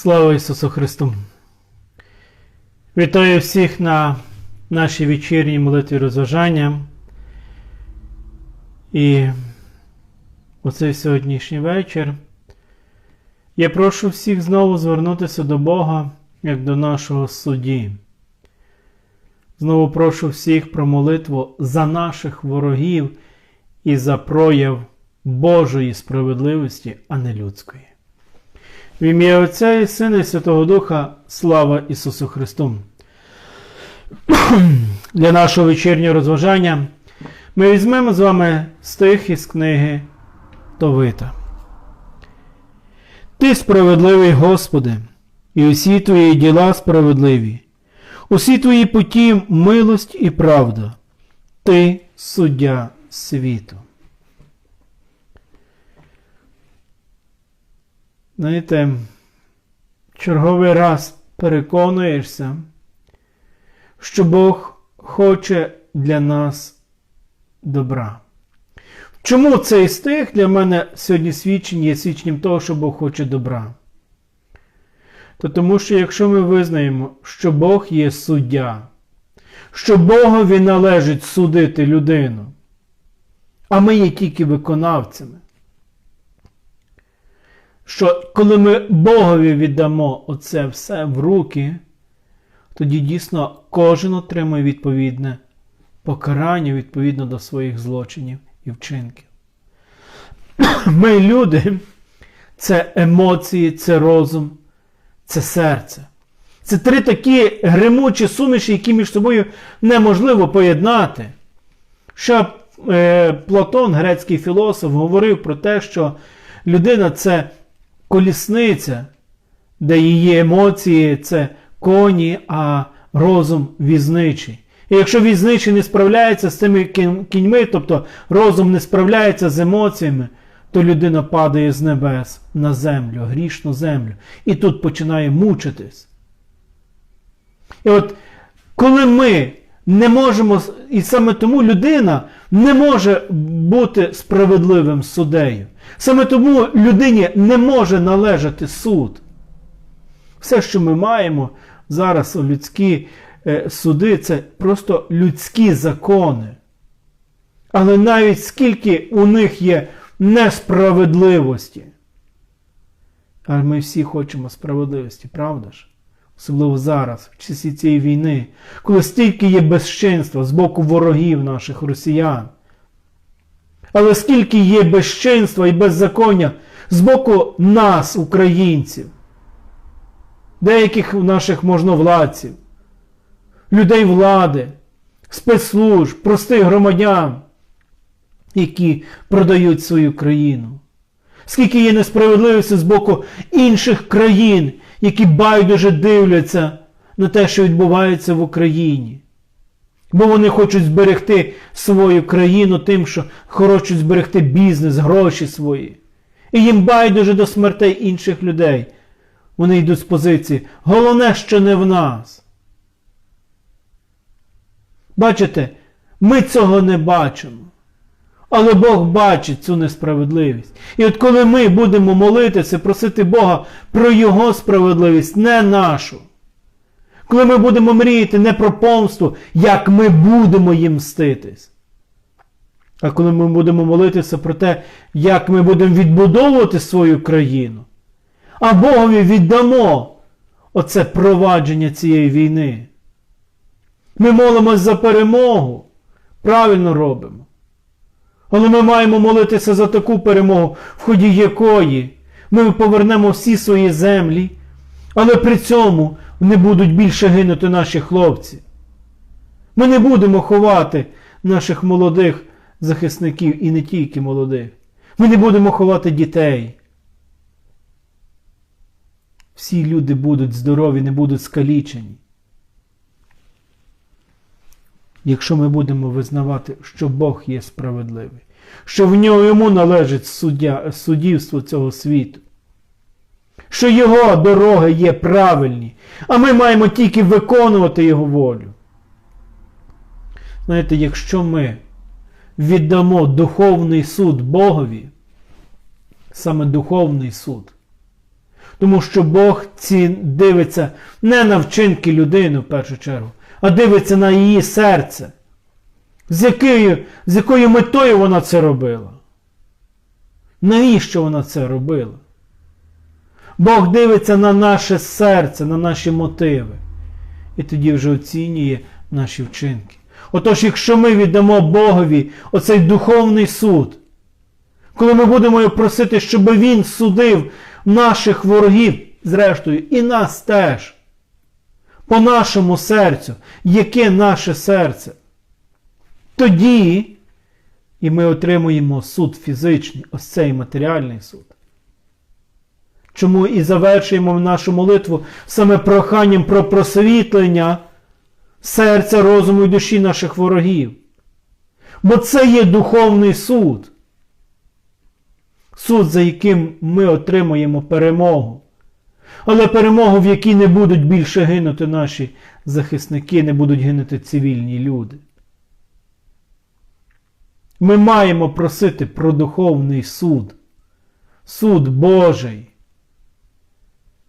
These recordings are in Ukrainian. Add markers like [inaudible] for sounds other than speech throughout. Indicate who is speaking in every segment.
Speaker 1: Слава Ісусу Христу! Вітаю всіх на нашій вечірній молитві розважання. І у цей сьогоднішній вечір я прошу всіх знову звернутися до Бога як до нашого судді. Знову прошу всіх про молитву за наших ворогів і за прояв Божої справедливості, а не людської. В ім'я Отця і Сина і Святого Духа, слава Ісусу Христу! [clears throat] Для нашого вечірнього розважання ми візьмемо з вами стих із книги Товита. Ти справедливий, Господи, і усі твої діла справедливі, усі твої путі милость і правда, Ти суддя світу. Знаєте, черговий раз переконуєшся, що Бог хоче для нас добра. Чому цей стих для мене сьогодні свідчення є свідченням того, що Бог хоче добра? То тому що якщо ми визнаємо, що Бог є суддя, що Богові належить судити людину, а ми є тільки виконавцями, що коли ми Богові віддамо оце все в руки, тоді дійсно кожен отримує відповідне покарання відповідно до своїх злочинів і вчинків. [clears throat] Ми люди, це емоції, це розум, це серце. Це три такі гримучі суміші, які між собою неможливо поєднати. Ще е, Платон, грецький філософ, говорив про те, що людина це колісниця, де її емоції це коні, а розум візничий. І якщо візничий не справляється з цими кіньми, тобто розум не справляється з емоціями, то людина падає з небес на землю, грішну землю. І тут починає мучитись. І от коли ми не можемо, і саме тому людина не може бути справедливим суддею. Саме тому людині не може належати суд. Все, що ми маємо зараз у людські е, суди, це просто людські закони. Але навіть скільки у них є несправедливості. Але ми всі хочемо справедливості, правда ж? Особливо зараз, в часі цієї війни, коли стільки є безчинства з боку ворогів наших росіян. Але скільки є безчинства і беззаконня з боку нас, українців, деяких наших можновладців, людей влади, спецслужб, простих громадян, які продають свою країну. Скільки є несправедливості з боку інших країн, які байдуже дивляться на те, що відбувається в Україні. Бо вони хочуть зберегти свою країну тим, що хочуть зберегти бізнес, гроші свої. І їм байдуже до смертей інших людей. Вони йдуть з позиції. Головне, що не в нас. Бачите, ми цього не бачимо. Але Бог бачить цю несправедливість. І от коли ми будемо молитися, просити Бога про Його справедливість, не нашу. Коли ми будемо мріяти не про помсту, як ми будемо їм мститись. А коли ми будемо молитися про те, як ми будемо відбудовувати свою країну, а Богові віддамо оце провадження цієї війни. Ми молимось за перемогу. Правильно робимо. Але ми маємо молитися за таку перемогу, в ході якої ми повернемо всі свої землі, але при цьому не будуть більше гинути наші хлопці. Ми не будемо ховати наших молодих захисників і не тільки молодих. Ми не будемо ховати дітей. Всі люди будуть здорові, не будуть скалічені. Якщо ми будемо визнавати, що Бог є справедливий, що в нього йому належить суддя, суддівство цього світу, що його дороги є правильні, а ми маємо тільки виконувати Його волю. Знаєте, якщо ми віддамо духовний суд Богові, саме духовний суд, Тому що Бог ці дивиться не на вчинки людини в першу чергу, а дивиться на її серце. З якою, з якою метою вона це робила? Навіщо вона це робила? Бог дивиться на наше серце, на наші мотиви. І тоді вже оцінює наші вчинки. Отож, якщо ми віддамо Богові оцей духовний суд, коли ми будемо просити, щоб Він судив наших ворогів, зрештою, і нас теж, по нашому серцю, яке наше серце, тоді і ми отримуємо суд фізичний, ось цей матеріальний суд. Чому і завершуємо нашу молитву саме проханням про просвітлення серця, розуму і душі наших ворогів. Бо це є духовний суд. Суд, за яким ми отримуємо перемогу. Але перемогу, в якій не будуть більше гинути наші захисники, не будуть гинути цивільні люди. Ми маємо просити про духовний суд, суд Божий.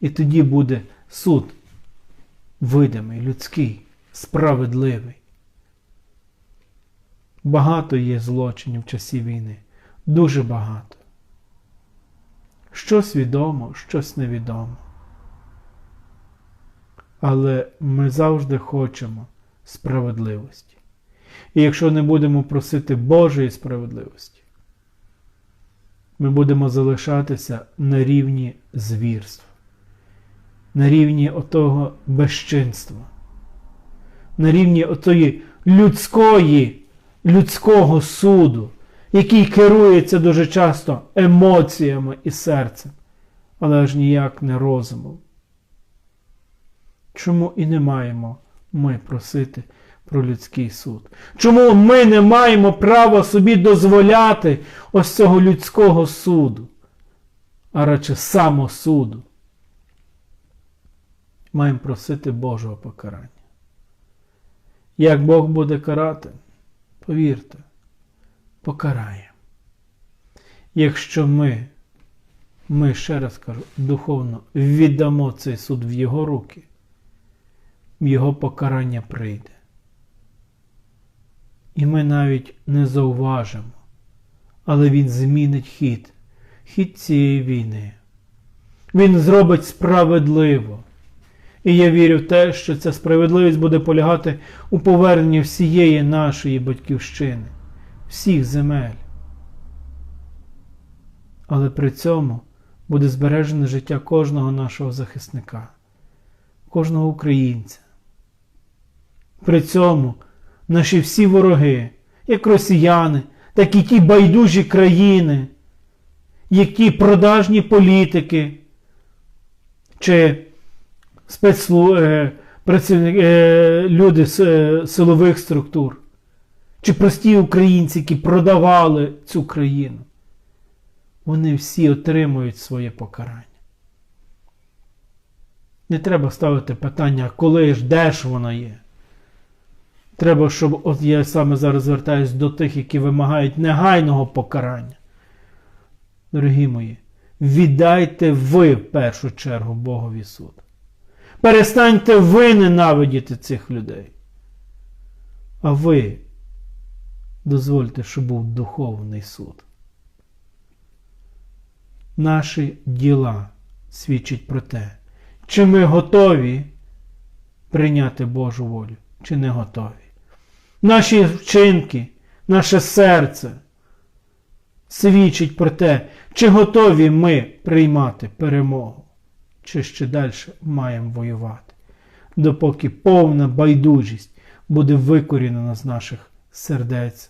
Speaker 1: І тоді буде суд видимий, людський, справедливий. Багато є злочинів в часі війни, дуже багато. Щось відомо, щось невідомо. Але ми завжди хочемо справедливості. І якщо не будемо просити Божої справедливості, ми будемо залишатися на рівні звірств, на рівні отого безчинства, на рівні отої людської, людського суду, який керується дуже часто емоціями і серцем, але ж ніяк не розумом. Чому і не маємо ми просити про людський суд? Чому ми не маємо права собі дозволяти ось цього людського суду, а радше самосуду? Маємо просити Божого покарання. Як Бог буде карати, повірте, покарає. Якщо ми, ми ще раз кажу, духовно віддамо цей суд в Його руки, його покарання прийде. І ми навіть не зауважимо, але Він змінить хід, хід цієї війни. Він зробить справедливо. І я вірю в те, що ця справедливість буде полягати у поверненні всієї нашої батьківщини, всіх земель. Але при цьому буде збережене життя кожного нашого захисника, кожного українця. При цьому наші всі вороги, як росіяни, так і ті байдужі країни, як ті продажні політики чи спецслу... е... працівники, е... люди е... силових структур, чи прості українці, які продавали цю країну, вони всі отримують своє покарання. Не треба ставити питання, коли ж, де ж воно є. Треба, щоб от я саме зараз звертаюся до тих, які вимагають негайного покарання. Дорогі мої, віддайте ви в першу чергу Богові суд. Перестаньте ви ненавидіти цих людей. А ви дозвольте, щоб був духовний суд. Наші діла свідчать про те, чи ми готові прийняти Божу волю, чи не готові наші вчинки, наше серце свідчить про те, чи готові ми приймати перемогу, чи ще далі маємо воювати, допоки повна байдужість буде викорінена з наших сердець,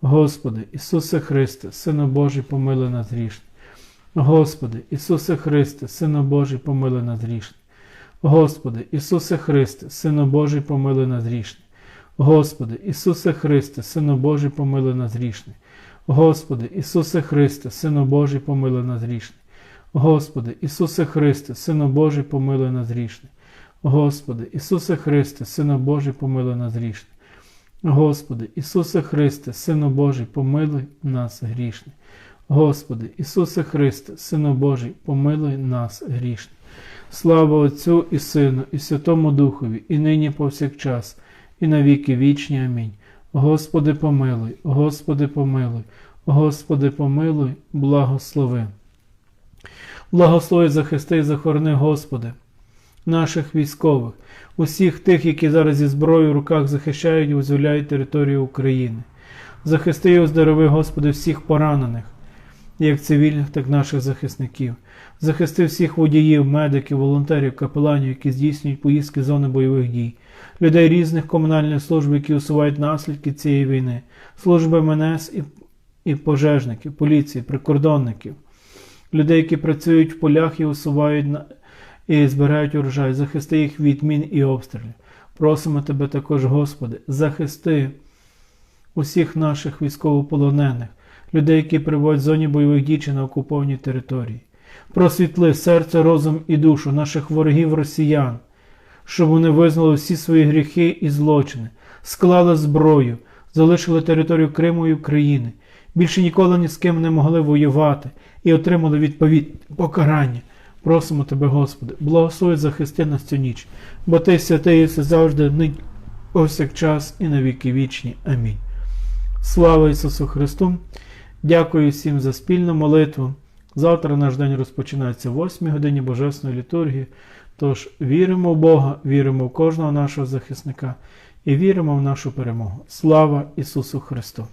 Speaker 1: Господи, Ісусе Христе, Сину Божий, помили нас грішне. Господи, Ісусе Христе, Сину Божий, помилуй нас грішних. Господи, Ісусе Христе, Сину Божий, помилуй нас грішних. Господи, Ісусе Христе, Сину Божий, помилуй нас грішних. Господи, Ісусе Христе, Сину Божий, помилуй нас грішних. Господи, Ісусе Христе, Сину Божий, помилуй нас грішних. Господи, Ісусе Христе, Сину Божий, помилуй нас грішних. Господи, Ісусе Христе, Сину Божий, помилуй нас грішних. Господи, Ісусе Христе, Сину Божий, помилуй нас грішних. Слава Отцю і Сину, і Святому Духові, і нині повсякчас, і на віки вічні. Амінь. Господи, помилуй, Господи, помилуй, Господи, помилуй, благослови. Благослови захисти і захорони, Господи, наших військових, усіх тих, які зараз зі зброєю в руках захищають і визволяють територію України. Захисти і оздорови, Господи, всіх поранених, як цивільних, так і наших захисників. Захисти всіх водіїв, медиків, волонтерів, капеланів, які здійснюють поїздки з зони бойових дій, людей різних комунальних служб, які усувають наслідки цієї війни, служби МНС і, і пожежників, поліції, прикордонників, людей, які працюють в полях і усувають і збирають урожай, захисти їх від мін і обстрілів. Просимо Тебе також, Господи, захисти усіх наших військовополонених, людей, які перебувають в зоні бойових дій чи на окупованій території. Просвітли серце, розум і душу наших ворогів росіян, щоб вони визнали всі свої гріхи і злочини, склали зброю, залишили територію Криму і України, більше ніколи ні з ким не могли воювати і отримали відповідь покарання. Просимо Тебе, Господи, благослови захисти нас цю ніч, бо Ти святий єси завжди, нині, повсякчас і на віки вічні. Амінь. Слава Ісусу Христу! Дякую всім за спільну молитву. Завтра наш день розпочинається в 8 годині Божественної літургії. Тож віримо в Бога, віримо в кожного нашого захисника і віримо в нашу перемогу. Слава Ісусу Христу!